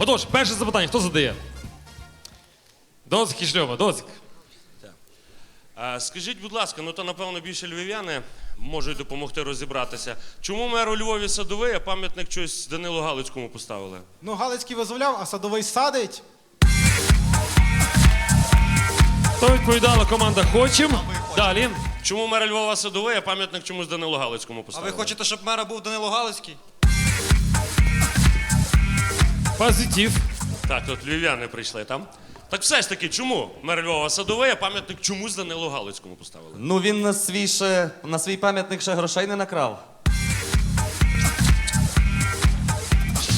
Отож, перше запитання, хто задає? Доцик Кишльова, Доцик. А, скажіть, будь ласка, ну то напевно більше львів'яни можуть допомогти розібратися. Чому мер у Львові садовий, а пам'ятник щось Данилу Галицькому поставили? Ну, Галицький визволяв, а садовий садить. Хто відповідала команда Хочем? Далі. Чому мер Львова садовий, а пам'ятник чомусь Данилу Галицькому А поставили? ви хочете, щоб мера був Данило Галицький? Позитив. Так, от львів'яни прийшли там. Так все ж таки, чому мер Львова садовий, а пам'ятник чомусь Данилу Галицькому поставили? Ну він на свій ще на свій пам'ятник ще грошей не накрав.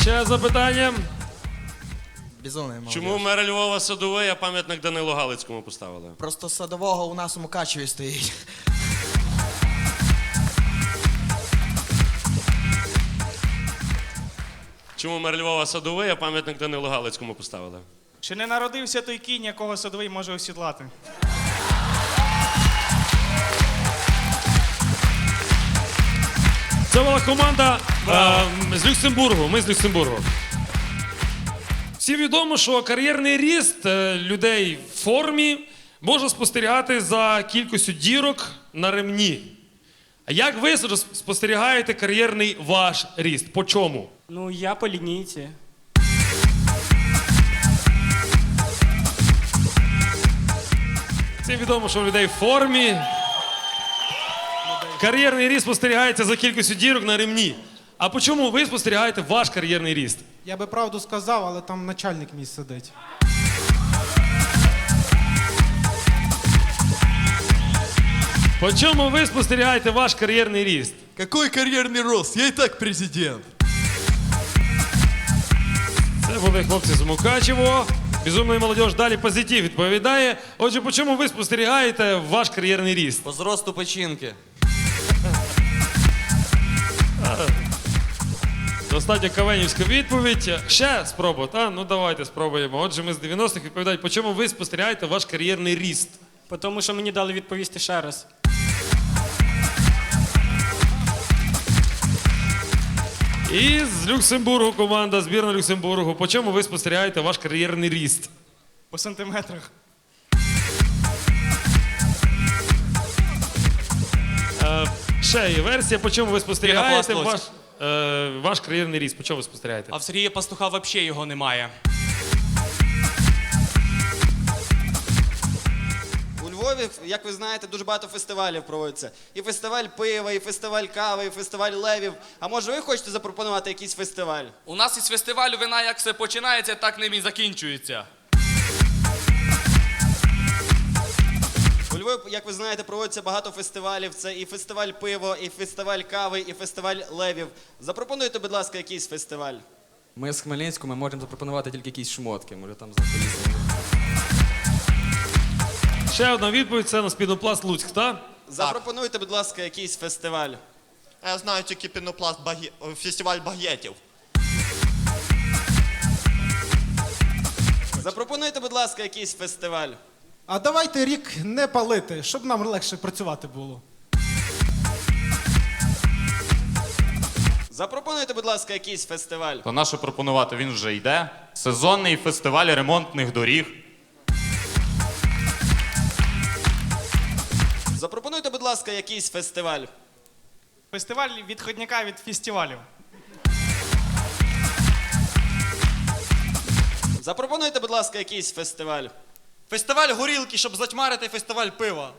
Ще запитання. Бізони. Чому мер Львова садовий, а пам'ятник Данилу Галицькому поставили? Просто садового у нас у Мукачеві стоїть. Чому мер Львова садовий, а пам'ятник Данилу Галицькому поставили? Чи не народився той кінь, якого садовий може осідлати? Це була команда е, з Люксембургу. Ми з Люксембургу. Всім відомо, що кар'єрний ріст е, людей в формі може спостерігати за кількістю дірок на ремні. А як ви спостерігаєте кар'єрний ваш ріст? По чому? Ну, я по лінійці. Всім відомо, що у людей в формі. Кар'єрний ріст спостерігається за кількістю дірок на ремні. А по чому ви спостерігаєте ваш кар'єрний ріст? Я би правду сказав, але там начальник мій сидить. По чому ви спостерігаєте ваш кар'єрний ріст? Какой кар'єрний рост? Я і так президент. Це були хлопці з Мукачево. Безумний молодіж далі позитив відповідає. Отже, по чому ви спостерігаєте ваш кар'єрний ріст? По зросту печінки. Достатньо кавенівська відповідь. Ще спробу, та? Ну давайте спробуємо. Отже, ми з 90-х відповідають, по чому ви спостерігаєте ваш кар'єрний ріст? Тому, що мені дали відповісти ще раз. І з Люксембургу команда, збірна Люксембургу. По чому ви спостерігаєте ваш кар'єрний ріст? По сантиметрах. Е, ще є версія, по чому ви спостерігаєте ваш, е, ваш кар'єрний ріст. По чому ви спостерігаєте? А в Сергія Пастуха взагалі його немає. Львові, як ви знаєте, дуже багато фестивалів проводиться. І фестиваль пива, і фестиваль кави, і фестиваль левів. А може ви хочете запропонувати якийсь фестиваль? У нас із фестивалю вина як все починається, так ним і закінчується. У Львові, як ви знаєте, проводиться багато фестивалів. Це і фестиваль пива, і фестиваль кави, і фестиваль левів. Запропонуйте, будь ласка, якийсь фестиваль. Ми з Хмельницького ми можемо запропонувати тільки якісь шмотки. Може там записано. Ще одна відповідь це на спідопласт Луцьк, так? Запропонуйте, будь ласка, якийсь фестиваль. Я знаю тільки пінопласт багі... фестиваль багетів. Запропонуйте, будь ласка, якийсь фестиваль. А давайте рік не палити, щоб нам легше працювати було. Запропонуйте, будь ласка, якийсь фестиваль. То наше пропонувати він вже йде. Сезонний фестиваль ремонтних доріг. Запропонуйте, будь ласка, якийсь фестиваль. Фестиваль відходняка від фестивалів. Запропонуйте, будь ласка, якийсь фестиваль. Фестиваль горілки, щоб затьмарити фестиваль пива.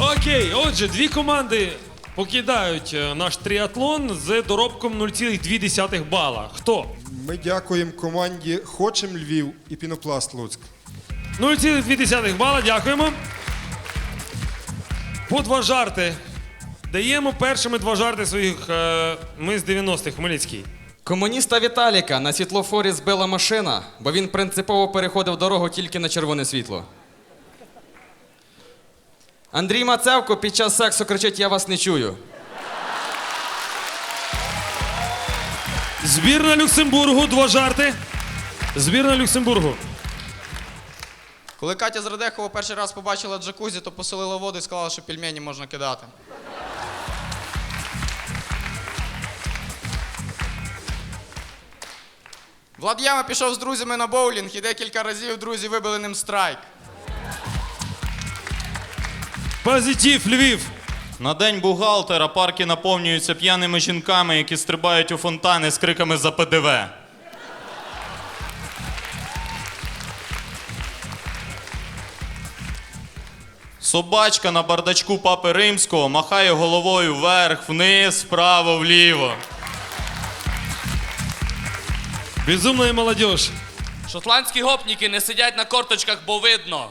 Окей, отже, дві команди покидають е, наш тріатлон з доробком 0,2 бала. Хто? Ми дякуємо команді Хочем Львів і Пінопласт Луцьк. 0,2 бала, дякуємо. По два жарти. Даємо першими два жарти своїх. е, ми з 90-х, Хмельницький. Комуніста Віталіка на світлофорі збила машина, бо він принципово переходив дорогу тільки на червоне світло. Андрій Мацевко під час сексу кричить: Я вас не чую. Збірна Люксембургу, два жарти. Збірна Люксембургу. Коли Катя з Радехова перший раз побачила джакузі, то посолила воду і сказала, що пельмені можна кидати. Влад Яма пішов з друзями на боулінг і декілька разів друзі вибили ним страйк. Позитив, Львів. На день бухгалтера парки наповнюються п'яними жінками, які стрибають у фонтани з криками за ПДВ. Собачка на бардачку папи римського махає головою вверх, вниз, вправо, вліво. Безумна молодежь. Шотландські гопніки не сидять на корточках, бо видно.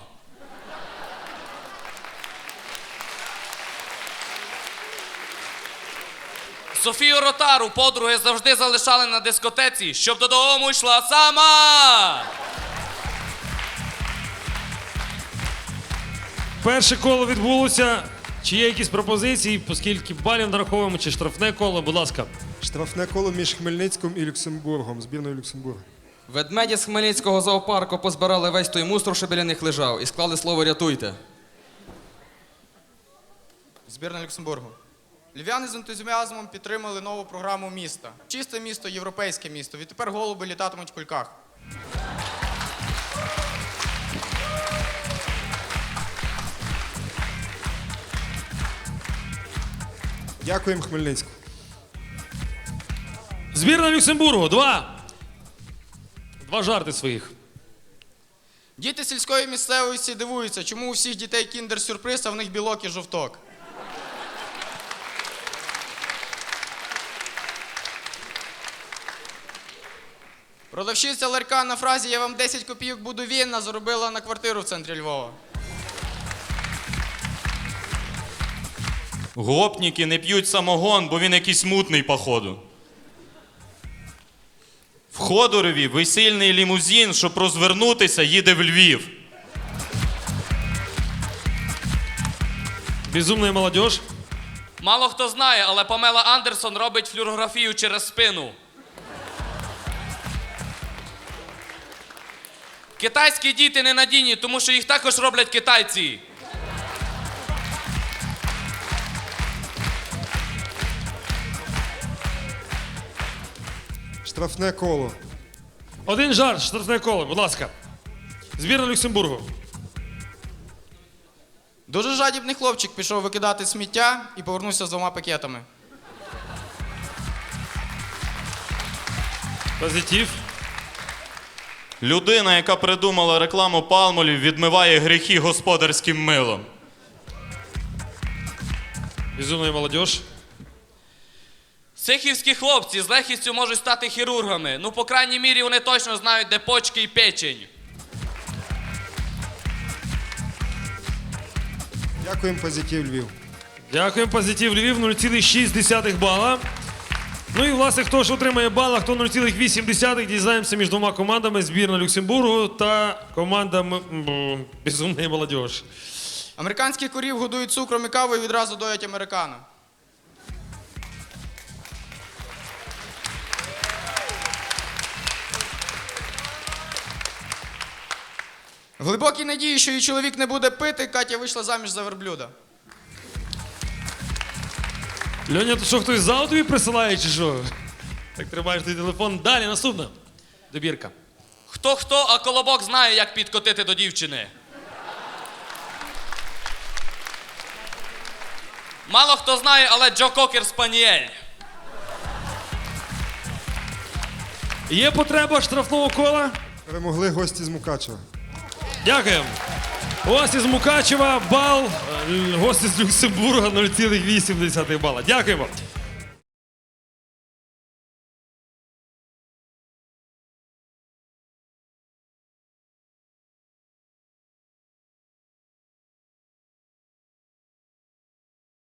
Софію Ротару подруги завжди залишали на дискотеці, щоб додому йшла сама. Перше коло відбулося. Чи є якісь пропозиції, оскільки балів нараховуємо, чи штрафне коло, будь ласка. Штрафне коло між Хмельницьким і Люксембургом, збірною Люксембурга. Ведмеді з Хмельницького зоопарку позбирали весь той мусор, що біля них лежав, і склали слово рятуйте. Збірна Люксембургу. Львів'яни з ентузіазмом підтримали нову програму міста. Чисте місто, європейське місто. Відтепер голуби літатимуть в кульках. Дякуємо Хмельницьку. Збірна Люксембургу, два. Два жарти своїх. Діти сільської місцевості дивуються, чому у всіх дітей кіндер-сюрприз, а в них білок і жовток. Продавщиця ларька на фразі Я вам 10 копійок буду вільна заробила на квартиру в центрі Львова. Гопніки не п'ють самогон, бо він якийсь мутний, походу. В Ходорові весільний лімузин, щоб розвернутися, їде в Львів. Безумна молодежь. Мало хто знає, але Памела Андерсон робить флюорографію через спину. Китайські діти ненадійні, тому що їх також роблять китайці. Штрафне коло. Один жарт, штрафне коло, будь ласка. Збірна Люксембургу. Дуже жадібний хлопчик пішов викидати сміття і повернувся з двома пакетами. Позитив. Людина, яка придумала рекламу палмолів, відмиває гріхи господарським милом. Безумна молодежь. Сихівські хлопці з легкістю можуть стати хірургами. Ну, по крайній мірі, вони точно знають, де почки і печень. Дякуємо позитив Львів. Дякуємо, позитив Львів, 0,6 бала. Ну і власне, хто ж отримає бал, а хто 0,8, дізнаємося між двома командами збірна Люксембургу та команда м- м- Безумна молодежь. Американських корів годують цукром і кавою і відразу доять американо. В глибокій надії, що її чоловік не буде пити, Катя вийшла заміж за верблюда. Льоня, то що хтось зал тобі присилає, чи що? Так тримаєш твій телефон. Далі, наступна. Добірка. Хто хто, а колобок знає, як підкотити до дівчини. Мало хто знає, але Джо Кокер спаніель. Є потреба штрафного кола? Перемогли гості з Мукачева. Дякуємо. Гості з Мукачева, бал, е, гості з Люксембурга 0,8 бала. Дякуємо.